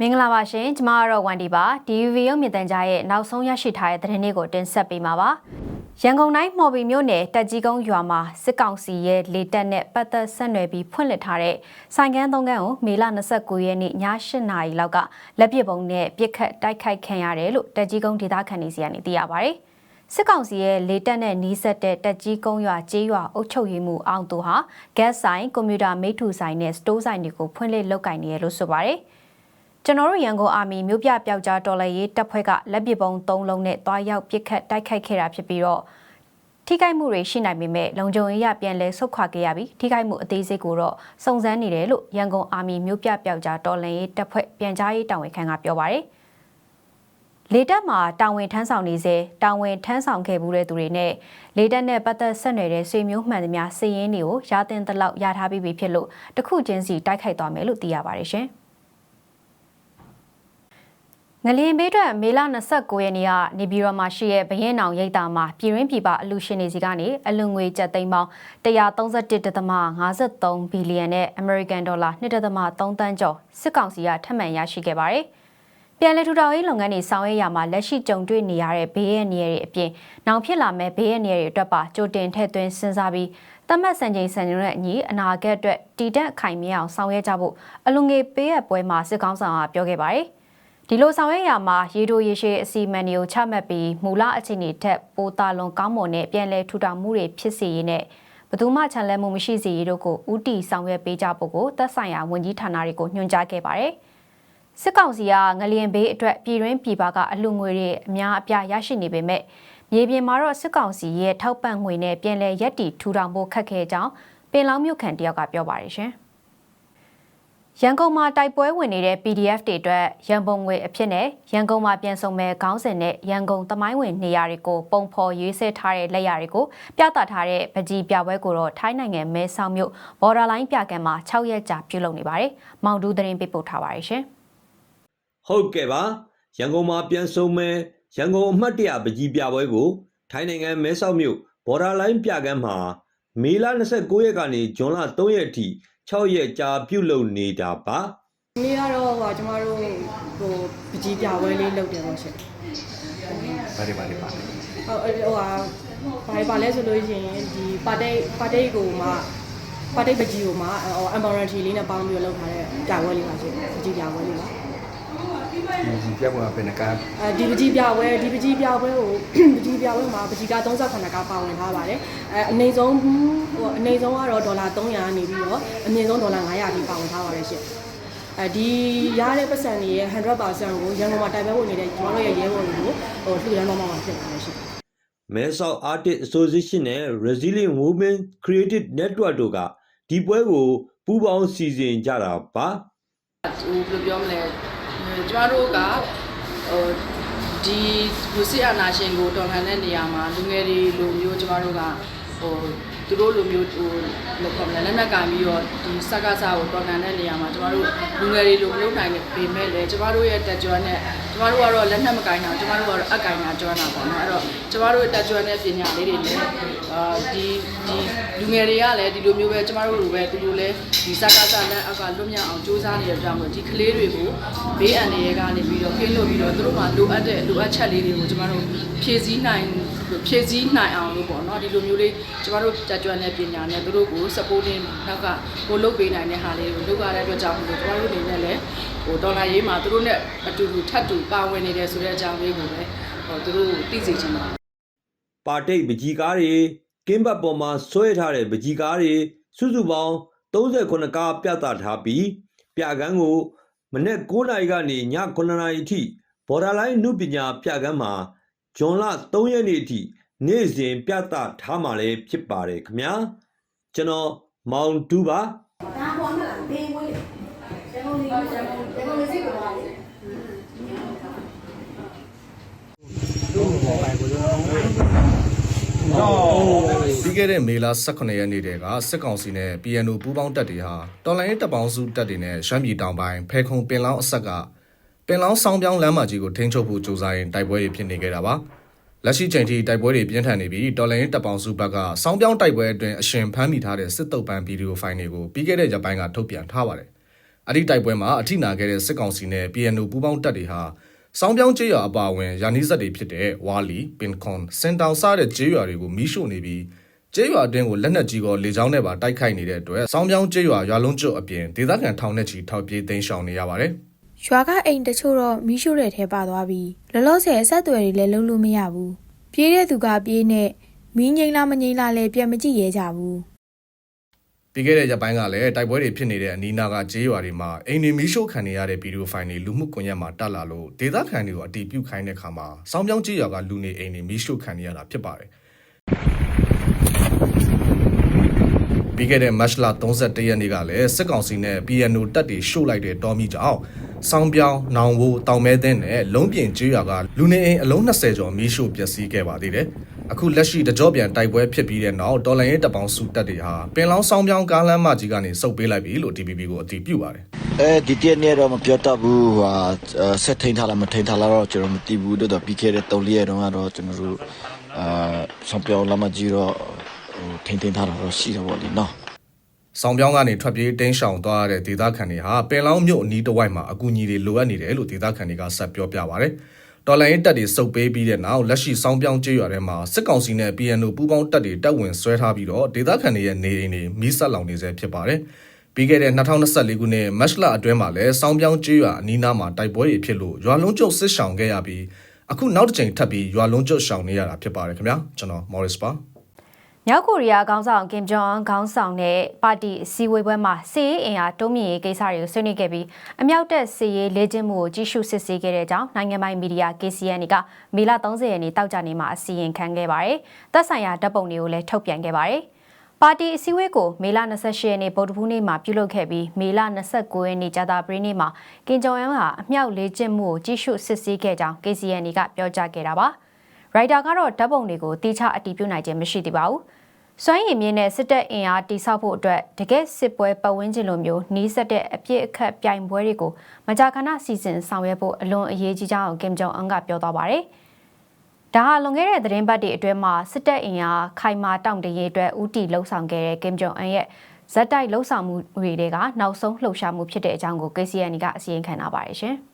မင်္ဂလာပါရှင်ကျမကတော့ဝန်ဒီပါ DVB ရုပ်မြင်သံကြားရဲ့နောက်ဆုံးရရှိထားတဲ့သတင်းလေးကိုတင်ဆက်ပေးမှာပါရန်ကုန်တိုင်းမော်ဘီမြို့နယ်တက်ကြီးကုန်းရွာမှာစစ်ကောင်စီရဲ့လေတပ်နဲ့ပတ်သက်ဆက်နွယ်ပြီးဖွင့်လှစ်ထားတဲ့ဆိုင်ကန်းသုံးကန်းကိုမေလ29ရက်နေ့ည8နာရီလောက်ကလက်ပစ်ပုံနဲ့ပြစ်ခတ်တိုက်ခိုက်ခံရတယ်လို့တက်ကြီးကုန်းဒေသခံတွေစီကနေသိရပါဗျ စစ်ကောင်စီရဲ့လေတက်နဲ့နီးစပ်တဲ့တက်ကြီးကုန်းရွာကျေးရွာအုပ်ချုပ်ရေးမှုအောင်သူဟာ gas ဆိုင်ကွန်ပျူတာမိထူဆိုင်နဲ့စတိုးဆိုင်တွေကိုဖွင့်လှစ်လုပ်ကင်နေရလို့ဆိုပါတယ်ကျွန်တော်တို့ရန်ကုန်အာမီမြို့ပြပျောက်ကြားတော်လှန်ရေးတပ်ဖွဲ့ကလက်ပစ်ပုံ၃လုံးနဲ့တွားရောက်ပစ်ခတ်တိုက်ခိုက်ခဲ့တာဖြစ်ပြီးတော့ထိခိုက်မှုတွေရှိနိုင်ပေမဲ့လုံခြုံရေးရပြန်လဲဆုတ်ခွာခဲ့ရပြီးထိခိုက်မှုအသေးစိတ်ကိုတော့စုံစမ်းနေတယ်လို့ရန်ကုန်အာမီမြို့ပြပျောက်ကြားတော်လှန်ရေးတပ်ဖွဲ့ပြန်ကြားရေးတာဝန်ခံကပြောပါတယ် လေတက်မှာတာဝန်ထမ်းဆောင်နေစေတာဝန်ထမ်းဆောင်ခဲ့မှုတဲ့သူတွေနဲ့လေတက်နဲ့ပတ်သက်ဆက်နွယ်တဲ့ဆွေမျိုးမှန်သမျှစည်ရင်းတွေကိုရာတင်တလောက်ရထားပြီးပြီဖြစ်လို့တခုချင်းစီတိုက်ခိုက်သွားမယ်လို့သိရပါတယ်ရှင်။ငလျင်ဘေးထွက်မေလ29ရက်နေ့ကနေပြည်တော်မှာရှိတဲ့ဘရင်နောင်ရိပ်သာမှာပြည်ရင်းပြည်ပအလူရှင်တွေစီကနေအလူငွေကျပ်သိန်းပေါင်း131.53ဘီလီယံနဲ့ American Dollar 2.3တန်းကျော်စစ်ကောင်စီကထပ်မံရရှိခဲ့ပါတယ်။ ပြန်လည်ထူထောင်ရေးလုပ်ငန်းတွေဆောင်ရွက်ရမှာလက်ရှိကြုံတွေ့နေရတဲ့ဘေးရန်နေရတွေအပြင်နောက်ဖြစ်လာမဲ့ဘေးရန်နေရတွေအတွက်ပါကြိုတင်ထည့်သွင်းစဉ်းစားပြီးတတ်မှတ်စံချိန်စံညွှန်းနဲ့အညီအနာဂတ်အတွက်တည်တံ့အခိုင်မြဲအောင်ဆောင်ရွက်ကြဖို့အလူငွေပေးရပွဲမှာစစ်ကောင်ဆောင်ကပြောခဲ့ပါတယ်။ဒီလိုဆောင်ရွက်ရမှာရေတိုရေရှည်အစီအမံတွေကိုချမှတ်ပြီးမူလအခြေအနေထက်ပိုတာလွန်ကောင်းမွန်တဲ့ပြန်လည်ထူထောင်မှုတွေဖြစ်စေရေးနဲ့ဘယ်သူမှချန်လဲမှုမရှိစေရေးတို့ကိုဥတီဆောင်ရွက်ပေးကြဖို့ကိုသက်ဆိုင်ရာဝန်ကြီးဌာနတွေကိုညွှန်ကြားခဲ့ပါတယ်။ စစ်ကောင်စီကငလျင်ဘေးအတွက်ပြည်တွင်းပြည်ပကအလှငွေတွေအများအပြားရရှိနေပေမဲ့မြေပြင်မှာတော့စစ်ကောင်စီရဲ့ထောက်ပံ့ငွေနဲ့ပြန်လည်ရက်တီထူထောင်ဖို့ခက်ခဲကြောင်းပင်လောင်းမြို့ခံတယောက်ကပြောပါတယ်ရှင်။ရန်ကုန်မှာတိုက်ပွဲဝင်နေတဲ့ PDF တွေအတွက်ရန်ပုံငွေအဖြစ်နဲ့ရန်ကုန်မှာပြန်ဆောင်မဲ့ခေါင်းစဉ်နဲ့ရန်ကုန်သမိုင်းဝင်နေရာတွေကိုပုံဖော်ရေးဆွဲထားတဲ့လက်ရာတွေကိုပြသထားတဲ့ပကြီးပြပွဲကိုတော့ထိုင်းနိုင်ငံမဲဆောက်မြို့ borderline ပြကံမှာ6ရက်ကြာပြုလုပ်နေပါတယ်။မောင်တူးသတင်းပေးပို့ထားပါတယ်ရှင် ဟုတ်ကဲ့ပါရန်ကုန်မှာပြန်ဆုံမဲ့ရန်ကုန်အမှတ်တရပကြီးပြပွဲကိုထိုင်းနိုင်ငံမဲဆောက်မြို့ borderline ပြကမ်းမှာမေလ29ရက်ကနေဇွန်လ3ရက်အထိ6ရက်ကြာပြုလုပ်နေတာပါဒီနေ့ကတော့ဟိုကျမတို့ဟိုပကြီးပြပွဲလေးလုပ်တယ်ပေါ့ရှင်ဘာတွေဘာတွေပါလဲဟုတ်အဲ့ဟိုဟာဘာလဲပါလဲဆိုလို့ရှိရင်ဒီပါတိတ်ပါတိတ်ကိုမှပါတိတ်ပကြီးကိုမှဟို amority လေးနဲ့ပေါင်းပြီးတော့လုပ်ထားတဲ့ပြပွဲလေးပါရှင်ပကြီးပြပွဲလေးပါ ဒီဒီပြပွဲမှာဘယ်နှကားအဲဒီပကြီးပြပွဲဒီပကြီးပြပွဲကိုပကြီးပြပွဲမှာပကြီးက38ကပါဝင်ထားပါတယ်အဲအနေဆုံးဟိုအနေဆုံးကတော့ဒေါ်လာ300ကနေပြီးတော့အမြင့်ဆုံးဒေါ်လာ900ထိပါဝင်ထားပါတယ်ရှင်အဲဒီရတဲ့ပတ်စံတွေရဲ့100%ကိုရန်ကုန်မှာတိုင်ပွဲဝင်နေတဲ့ကျွန်တော်တို့ရဲ့ရဲဘော်တွေကိုဟိုလှူဒန်းတော့မှာဖြစ်ပါတယ်ရှင်မဲဆောက် Artist Association နဲ့ Resilient Women Creative Network တို့ကဒီပွဲကိုပူးပေါင်းစီစဉ်ကြတာပါဟိုဘယ်လိုပြောမလဲ ကျမတို့ကဟိုဒီလူစစ်အာဏာရှင်ကိုတော်လှန်တဲ့နေရာမှာလူငယ်တွေလိုမျိုးကျမတို့ကဟိုသူတို့လိုမျိုးဟိုလောက်ခေါ်မလဲလက်နက်ကင်ပြီးတော့ဒီစကားစားကိုတော်လှန်တဲ့နေရာမှာကျမတို့လူငယ်တွေလိုမလုပ်နိုင်ပေမဲ့လည်းကျမတို့ရဲ့တက်ကြွနဲ့ကျမတို့ကတော့လက်နက်မကင်တာကျမတို့ကတော့အကင်တာကျွမ်းတာပေါ့နော်အဲ့တော့ကျမတို့တက်ကြွနဲ့ပညာလေးတွေလည်းအာဒီဒီလူငယ်တွေကလည်းဒီလိုမျိုးပဲကျမတို့လိုပဲသူတို့လည်းဒီစကားစားလက်အောက်ကလွတ်မြောက်အောင်စူးစမ်းနေတဲ့ကြောင့်မို့ဒီကလေးတွေကိုဘေးအန္တရာယ်ကနေပြီးတော့ခင်းလို့ပြီးတော့သူတို့မှလိုအပ်တဲ့လိုအပ်ချက်လေးတွေကိုကျမတို့ဖြည့်ဆည်းနိုင်ဖြည့်ဆည်းနိုင်အောင်လို့ပေါ့နော်ဒီလိုမျိုးလေးကျမတို့တက်ကြွတဲ့ပညာနဲ့သူတို့ကို supporting နောက်ကကိုလုပ်ပေးနိုင်တဲ့ဟာလေးကိုလုပ်ရတဲ့အတွက်ကြောင့်မို့လို့ကျမတို့အနေနဲ့လည်း ဟိုဒေါ်လာရေးမှာသူတို့နဲ့အတူတူထပ်တူပါဝင်နေတယ်ဆိုတဲ့အကြောင်းလေးကိုလည်းဟိုသူတို့သိစေချင်ပါတယ်ပါတိတ်ပကြီးကားတွေကင်းဘတ်ပေါ်မှာဆွဲထားတဲ့ပကြီးကားတွေစုစုပေါင်း38ကားပြသထားပြီးပြကန်းကိုမနေ့9နာရီကနေည9နာရီအထိ borderline နုပညာပြကန်းမှာဇွန်လ3ရက်နေ့အထိနေ့စဉ်ပြသထားမှာလည်းဖြစ်ပါတယ်ခင်ဗျာကျွန်တော်မောင်တူပါ ပြီးခဲ့တဲ့မေလ18ရက်နေ့တည်းကစစ်ကောင်စီနဲ့ PNO ပူးပေါင်းတပ်တွေဟာတော်လိုင်းရေးတပ်ပေါင်းစုတပ်တွေနဲ့ရှမ်းပြည်တောင်ပိုင်းဖဲခုံပင်လောင်းအဆက်ကပင်လောင်းဆောင်းပြောင်းလမ်းမကြီးကိုထိန်းချုပ်ဖို့ကြိုးစားရင်တိုက်ပွဲတွေဖြစ်နေခဲ့တာပါလက်ရှိချိန်ထိတိုက်ပွဲတွေပြင်းထန်နေပြီးတော်လိုင်းတပ်ပေါင်းစုဘက်ကစောင်းပြောင်းတိုက်ပွဲအတွင်းအရှင်ဖမ်းမိထားတဲ့စစ်တုပ်ပန်းဗီဒီယိုဖိုင်တွေကိုပြီးခဲ့တဲ့ရက်ပိုင်းကထုတ်ပြန်ထားပါတယ်။အဲ့ဒီတိုက်ပွဲမှာအထိနာခဲ့တဲ့စစ်ကောင်စီနဲ့ PNO ပူးပေါင်းတပ်တွေဟာ စောင်းပြောင်းကျေးရွာအပါအဝင်ယာနီးဇက်တွေဖြစ်တဲ့ဝါလီပင်ခွန်စင်တောင်စတဲ့ကျေးရွာတွေကိုမီးရှို့နေပြီးကျေးရွာအတွင်းကိုလက်နက်ကြီးကောလေကြောင်းနဲ့ပါတိုက်ခိုက်နေတဲ့အတွက်စောင်းပြောင်းကျေးရွာရွာလုံးကျွတ်အပြင်ဒေသခံထောင်နဲ့ချီထောက်ပြေးသိမ်းရှောင်နေရပါတယ်။ရွာကအိမ်တချို့တော့မီးရှို့တဲ့ထဲပါသွားပြီးလောလောဆယ်အဆက်အသွယ်တွေလည်းလုံးလို့မရဘူးပြေးတဲ့သူကပြေးနဲ့မီးငိမ့်လားမငိမ့်လားလည်းပြန်မကြည့်ရဲကြဘူး ပြီးခဲ့တဲ့ရက်ပိုင်းကလည်းတိုက်ပွဲတွေဖြစ်နေတဲ့အနီးနားကကျေးရွာတွေမှာအိမ်တွေမီးရှို့ခံနေရတဲ့ဗီဒီယိုဖိုင်တွေလူမှုကွန်ရက်မှာတက်လာလို့ဒေသခံတွေကိုအတီးပြုတ်ခိုင်းတဲ့ခါမှာစောင်းပြောင်းကျေးရွာကလူနေအိမ်တွေမီးရှို့ခံနေရတာဖြစ်ပါတယ်ပြီးခဲ့တဲ့မတ်လ31ရက်နေ့ကလည်းစစ်ကောင်စီနဲ့ PNO တပ်တွေရှို့လိုက်တဲ့တော်မီကြောင့်စောင်းပြောင်းနောင်ဝိုးတောင်မဲသင်းနဲ့လုံးပြင်ကျေးရွာကလူနေအိမ်အလုံး20ကျော်မီးရှို့ပျက်စီးခဲ့ပါသေးတယ် အခုလက်ရှိတကြောပြန်တိုက်ပွဲဖြစ်ပြီးတဲ့နောက်တော်လိုင်းရေးတပ်ပေါင်းစုတပ်တွေဟာပင်လောင်းစောင်းပြောင်းကားလမ်းမကြီးကနေစုပ်ပေးလိုက်ပြီလို့ DPP ကိုအတည်ပြုပါတယ်အဲဒီတည့်နေ့တော့မပြောတတ်ဘူးဟာဆက်ထိန်ထားလားမထိန်ထားလားတော့ကျွန်တော်မသိဘူးတော်တော်ပြီးခဲ့တဲ့3ရက်တုန်းကတော့ကျွန်တော်တို့အာဆောင်ပြောင်းလာမကြီးတော့ဟိုထိန်ထိန်ထားတာတော့ရှိတော့ဗောလေနော်ဆောင်းပြောင်းကနေထွက်ပြေးတင်းရှောင်သွားရတဲ့ဒေသခံတွေဟာပင်လောင်းမြို့အနီးတစ်ဝိုက်မှာအကူအညီတွေလိုအပ်နေတယ်လို့ဒေသခံတွေကဆက်ပြောပြပါဗျ။ တော်လိုင်းတပ်တွေစုပ်ပေးပြီးတဲ့နောက်လက်ရှိဆောင်းပြောင်းကျေးရွာထဲမှာစစ်ကောင်စီနဲ့ PNO ပူးပေါင်းတပ်တွေတပ်ဝင်ဆွဲထားပြီးတော့ဒေသခံတွေရဲ့နေအိမ်တွေမီးဆက်လောင်နေဆဲဖြစ်ပါတယ်။ပြီးခဲ့တဲ့2024ခုနှစ်မတ်လအတွင်းမှာလည်းဆောင်းပြောင်းကျေးရွာအနီးနားမှာတိုက်ပွဲတွေဖြစ်လို့ရွာလုံးကျုပ်စစ်ရှောင်ခဲ့ရပြီးအခုနောက်တစ်ချိန်ထပ်ပြီးရွာလုံးကျုပ်ရှောင်နေရတာဖြစ်ပါတယ်ခင်ဗျာကျွန်တော် Morris ပါ မြောက်ကိုရီးယားခေါင်းဆောင်ကင်ဂျုံအွန်ခေါင်းဆောင်တဲ့ပါတီအစည်းအဝေးပွဲမှာစီးရေးအင်အားတိုးမြင့်ရေးကိစ္စတွေကိုဆွေးနွေးခဲ့ပြီးအမြောက်တက်စီးရေးလေ့ကျင့်မှုကိုကြီးစုစစ်ဆေးခဲ့တဲ့အကြောင်းနိုင်ငံပိုင်မီဒီယာ KCN ကမေလ30ရက်နေ့တောက်ကြနေမှာအစီရင်ခံခဲ့ပါတယ်။သက်ဆိုင်ရာဓာတ်ပုံတွေကိုလည်းထုတ်ပြန်ခဲ့ပါတယ်။ပါတီအစည်းအဝေးကိုမေလ28ရက်နေ့ဗုဒ္ဓဘူးနေ့မှာပြုလုပ်ခဲ့ပြီးမေလ29ရက်နေ့ကြာသပတေးနေ့မှာကင်ဂျုံအွန်ဟာအမြောက်လေ့ကျင့်မှုကိုကြီးစုစစ်ဆေးခဲ့ကြောင်း KCN ကပြောကြားခဲ့တာပါ။ ရိုက်တာကတော့ဓာတ်ပုံတွေကိုတိကျအတည်ပြုနိုင်ခြင်းမရှိသေးပါဘူး။စွမ်းရည်မြင့်တဲ့စစ်တပ်အင်အားတိစောက်ဖို့အတွက်တကယ့်စစ်ပွဲပတ်ဝန်းကျင်လိုမျိုးနှီးစက်တဲ့အပြစ်အခတ်ပြိုင်ပွဲတွေကိုမကြာခဏစီစဉ်ဆောင်ရွက်ဖို့အလွန်အရေးကြီးကြောင်းကင်ဂျုံအွန်ကပြောသွားပါတယ်။ဒါဟာလွန်ခဲ့တဲ့သတင်းပတ်တွေအတွင်းမှာစစ်တပ်အင်အားခိုင်မာတောင့်တရေးအတွက်ဦးတည်လှုံ့ဆော်ခဲ့တဲ့ကင်ဂျုံအွန်ရဲ့ဇက်တိုက်လှုံ့ဆော်မှုတွေကနောက်ဆုံးလှုပ်ရှားမှုဖြစ်တဲ့အကြောင်းကို KCN ကအစီရင်ခံထားပါတယ်ရှင်။